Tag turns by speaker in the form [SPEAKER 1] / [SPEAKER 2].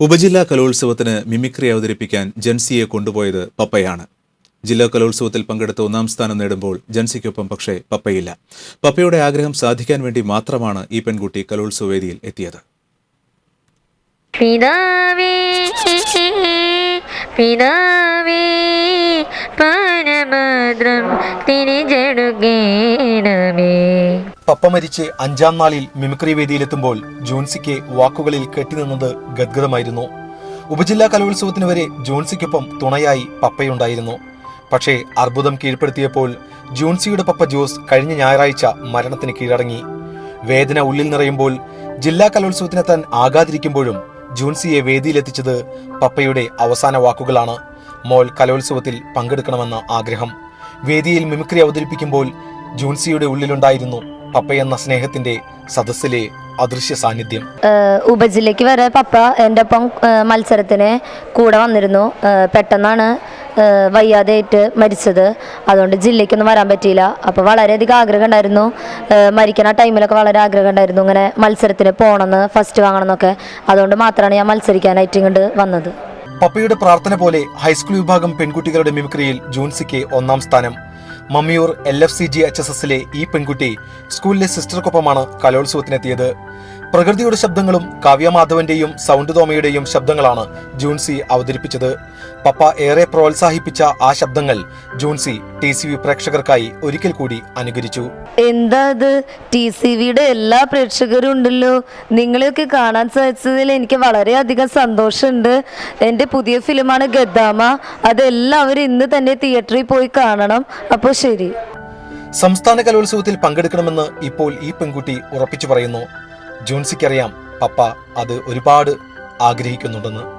[SPEAKER 1] ഉപജില്ലാ കലോത്സവത്തിന് മിമിക്രി അവതരിപ്പിക്കാൻ ജൻസിയെ കൊണ്ടുപോയത് പപ്പയാണ്. ജില്ലാ കലോത്സവത്തിൽ പങ്കെടുത്ത് ഒന്നാം സ്ഥാനം നേടുമ്പോൾ ജൻസിക്കൊപ്പം പക്ഷേ പപ്പയില്ല. പപ്പയുടെ ആഗ്രഹം സാധിക്കാൻ വേണ്ടി മാത്രമാണ് ഈ പെൺകുട്ടി കലോത്സവ വേദിയിൽ എത്തിയത്.
[SPEAKER 2] പിതാവേ പിതാവേ പരഭദ്രം തിരിച്ചെടുക്കേണമേ.
[SPEAKER 3] പപ്പ മരിച്ച് അഞ്ചാം നാളിൽ മിമിക്രി വേദിയിലെത്തുമ്പോൾ ജോൺസിക്ക് വാക്കുകളിൽ കെട്ടിനിന്നത് ഗദ്ഗതമായിരുന്നു ഉപജില്ലാ കലോത്സവത്തിന് വരെ ജോൺസിക്കൊപ്പം തുണയായി പപ്പയുണ്ടായിരുന്നു. പക്ഷേ അർബുദം കീഴ്പ്പെടുത്തിയപ്പോൾ ജോൺസിയുടെ പപ്പ ജോസ് കഴിഞ്ഞ ഞായറാഴ്ച മരണത്തിന് കീഴടങ്ങി. വേദന ഉള്ളിൽ നിറയുമ്പോൾ ജില്ലാ കലോത്സവത്തിനെത്താൻ ആകാതിരിക്കുമ്പോഴും ജോൺസിയെ വേദിയിലെത്തിച്ചത് പപ്പയുടെ അവസാന വാക്കുകളാണ്. മോൾ കലോത്സവത്തിൽ പങ്കെടുക്കണമെന്ന ആഗ്രഹം. വേദിയിൽ മിമിക്രി അവതരിപ്പിക്കുമ്പോൾ ജോൺസിയുടെ ഉള്ളിലുണ്ടായിരുന്നു പപ്പയെന്ന സ്നേഹത്തിന്റെ സദസ്സിലെ അദൃശ്യ സാന്നിധ്യം.
[SPEAKER 4] ഏഹ് ഉപജില്ലയ്ക്ക് വരെ പപ്പ എന്റെ ഒപ്പം മത്സരത്തിന് കൂടെ വന്നിരുന്നു. പെട്ടെന്നാണ് വയ്യാതെയായിട്ട് മരിച്ചത്. അതുകൊണ്ട് ജില്ലയ്ക്കൊന്നും വരാൻ പറ്റിയില്ല. അപ്പോൾ വളരെയധികം ആഗ്രഹം ഉണ്ടായിരുന്നു. മരിക്കണ ടൈമിലൊക്കെ വളരെ ആഗ്രഹം ഉണ്ടായിരുന്നു. ഇങ്ങനെ മത്സരത്തിന് പോകണമെന്ന് ഫസ്റ്റ് വാങ്ങണമെന്നൊക്കെ. അതുകൊണ്ട് മാത്രമാണ് ഞാൻ മത്സരിക്കാനായിട്ട് ഇങ്ങോട്ട് വന്നത്.
[SPEAKER 3] പപ്പയുടെ പ്രാർത്ഥന പോലെ ഹൈസ്കൂൾ വിഭാഗം പെൺകുട്ടികളുടെ മിമിക്രിയിൽ ജൂൺസിക്ക് ഒന്നാം സ്ഥാനം. Mammiyur L F C G H S എസിലെ ഈ പെൺകുട്ടി സ്കൂളിലെ സിസ്റ്റർക്കൊപ്പമാണ് കലോത്സവത്തിനെത്തിയത്. പ്രകൃതിയുടെ ശബ്ദങ്ങളും കാവ്യമാധവന്റെയും സൗണ്ട് തോമയുടെയും ശബ്ദങ്ങളാണ് ജൂൺസി അവതരിപ്പിച്ചത്. പപ്പ ഏറെ പ്രോത്സാഹിപ്പിച്ച ആ ശബ്ദങ്ങൾ ജൂൺസി ടി സി വി പ്രേക്ഷകർക്കായി ഒരിക്കൽ കൂടി അനുകരിച്ചു.
[SPEAKER 4] എന്താ അത് ടി സി വിയുടെ എല്ലാ പ്രേക്ഷകരും ഉണ്ടല്ലോ നിങ്ങളെയൊക്കെ കാണാൻ സാധിച്ചതിൽ എനിക്ക് വളരെയധികം സന്തോഷമുണ്ട്. എന്റെ പുതിയ ഫിലിമാണ് ഗദ്ദാമ. അതെല്ലാവരും ഇന്ന് തന്നെ തിയേറ്ററിൽ പോയി കാണണം. അപ്പോൾ ശരി.
[SPEAKER 3] സംസ്ഥാന കലോത്സവത്തിൽ പങ്കെടുക്കണമെന്ന് ഇപ്പോൾ ഈ പെൺകുട്ടി ഉറപ്പിച്ചു പറയുന്നു. ജൂൻസിക്കറിയാം പപ്പ അത് ഒരുപാട് ആഗ്രഹിക്കുന്നുണ്ടെന്ന്.